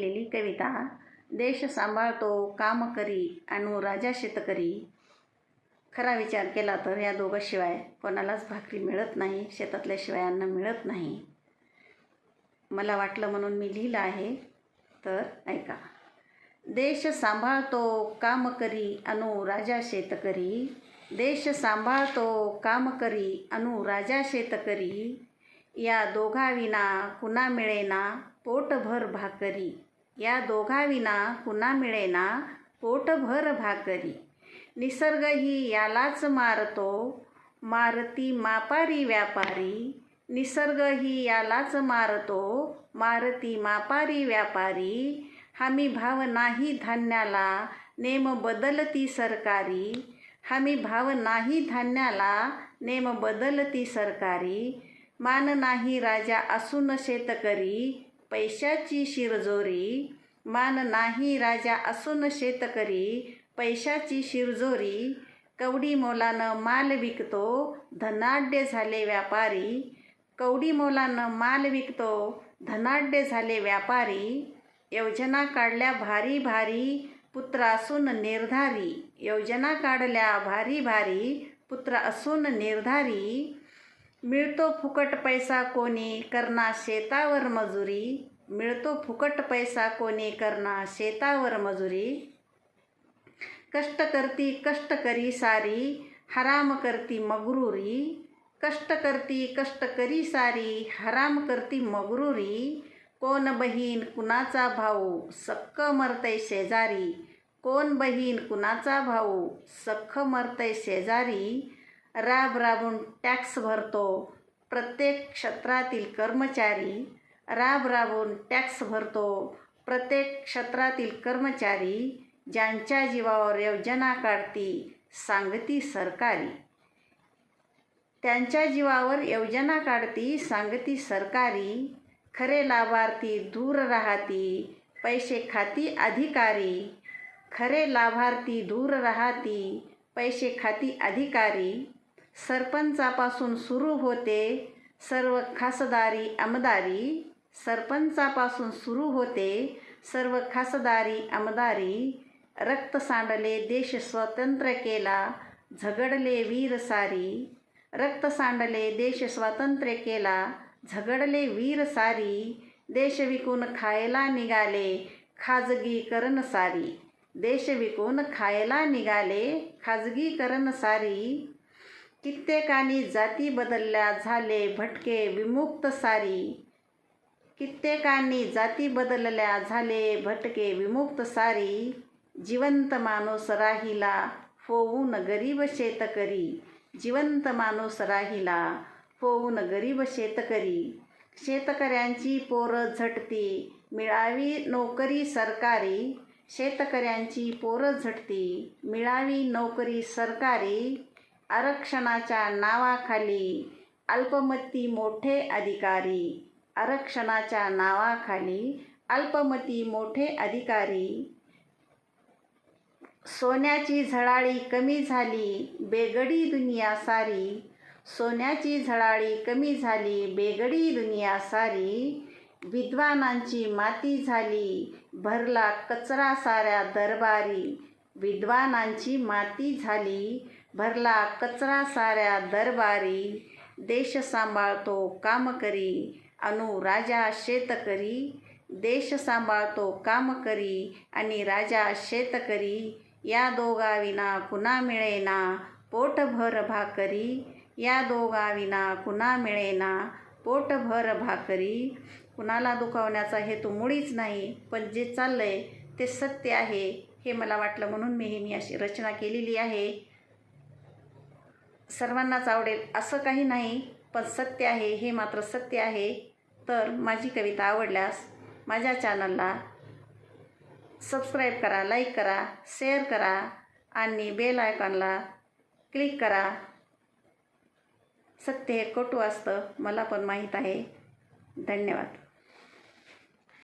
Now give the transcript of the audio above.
लिहिलेली कविता देश सांभाळतो काम करी अनु राजा शेतकरी खरा विचार केला तर या दोघांशिवाय कोणालाच भाकरी मिळत नाही शेतातल्याशिवाय अन्न मिळत नाही. मला वाटलं म्हणून मी लिहिलं आहे तर ऐका. देश सांभाळतो काम करी अनु राजा शेतकरी देश सांभाळतो काम करी अनु राजा शेतकरी या दोघाविना कुणा मिळेना पोटभर भाकरी. या दोघाविना पुन्हा मिळेना पोटभर भाकरी. निसर्ग ही यालाच मारतो. मारती मापारी व्यापारी. निसर्ग ही यालाच मारतो. मारती मापारी व्यापारी. हमी भाव नाही धान्याला नेम बदलती सरकारी. हमी भाव नाही धान्याला नेम बदलती सरकारी. मान नाही राजा असून शेतकरी. पैशाची शिरजोरी. मान नाही राजा असून शेतकरी. पैशाची शिरजोरी. कवडी मोलानं माल विकतो धनाढ्य झाले व्यापारी. कवडी मोलानं माल विकतो धनाढ्य झाले व्यापारी. योजना काढल्या भारी भारी पुत्र असून निर्धारी. योजना काढल्या भारी भारी पुत्र असून निर्धारी. मिळतो फुकट पैसा कोणी करना शेतावर मजुरी. मिळतो फुकट पैसा कोणी करना शेतावर मजुरी. कष्ट करती कष्ट करी सारी हराम करती मगरुरी. कष्ट करती कष्ट करी सारी हराम करती मगरुरी. कोण बहीण कुणाचा भाऊ सक्क मरतय शेजारी. कोण बहीण कुणाचा भाऊ सख्ख मरतय शेजारी. राब राबून टॅक्स भरतो. प्रत्येक क्षेत्रातील कर्मचारी राब राबून टॅक्स भरतो. प्रत्येक क्षेत्रातील कर्मचारी ज्यांच्या जीवावर योजना काढती सांगती सरकारी. त्यांच्या जीवावर योजना काढती सांगती सरकारी. खरे लाभार्थी दूर राहती पैसे खाती अधिकारी. खरे लाभार्थी दूर राहती पैसे खाती अधिकारी. सरपंचापासून सुरू होते सर्व खासदारी आमदारी. सरपंचापासून सुरू होते सर्व खासदारी आमदारी. रक्त सांडले देश स्वतंत्र केला झगडले वीर सारी. रक्त सांडले देश स्वातंत्र्य केला झगडले वीर सारी. देश विकून खायला निघाले खाजगीकरण सारी. देश विकून खायला निघाले खाजगीकरण सारी. कित्येकानी जाती बदलल्या झाले भटके विमुक्त सारी. कित्येकांनी जाती बदलल्या झाले भटके विमुक्त सारी. जिवंत माणूस राहिला होऊन गरीब शेतकरी. जिवंत माणूस राहिला होऊन गरीब शेतकरी. शेतकऱ्यांची पोरं झटती मिळावी नोकरी सरकारी. शेतकऱ्यांची पोरं झटती मिळावी नोकरी सरकारी. आरक्षणाच्या नावाखाली अल्पमती मोठे अधिकारी. आरक्षणाच्या नावाखाली अल्पमती मोठे अधिकारी. सोन्याची झळाळी कमी झाली बेगडी दुनिया सारी. सोन्याची झळाळी कमी झाली बेगडी दुनिया सारी. विद्वानांची माती झाली भरला कचरा साऱ्या दरबारी. विद्वानांची माती झाली भरला कचरा साऱ्या दरबारी देश सांभाळतो काम करी अनु राजा शेतकरी देश सांभाळतो काम करी आणि राजा शेतकरी या दोघाविना कुणा मिळेना पोटभर भाकरी या दोघाविना कुणा मिळेना पोटभर भाकरी. कुणाला दुखावण्याचा हेतू मुळीच नाही पण जे चाललं आहे ते सत्य आहे हे मला वाटलं म्हणून मी ही मी अशी रचना केलेली आहे. सर्वांनाच आवडेल असं काही नाही पण सत्य आहे हे मात्र सत्य आहे. तर माझी कविता आवडल्यास माझ्या चॅनलला सबस्क्राईब करा लाईक करा शेअर करा आणि बेल आयकॉनला क्लिक करा. सत्य हे कटू असतं मला पण माहीत आहे. धन्यवाद.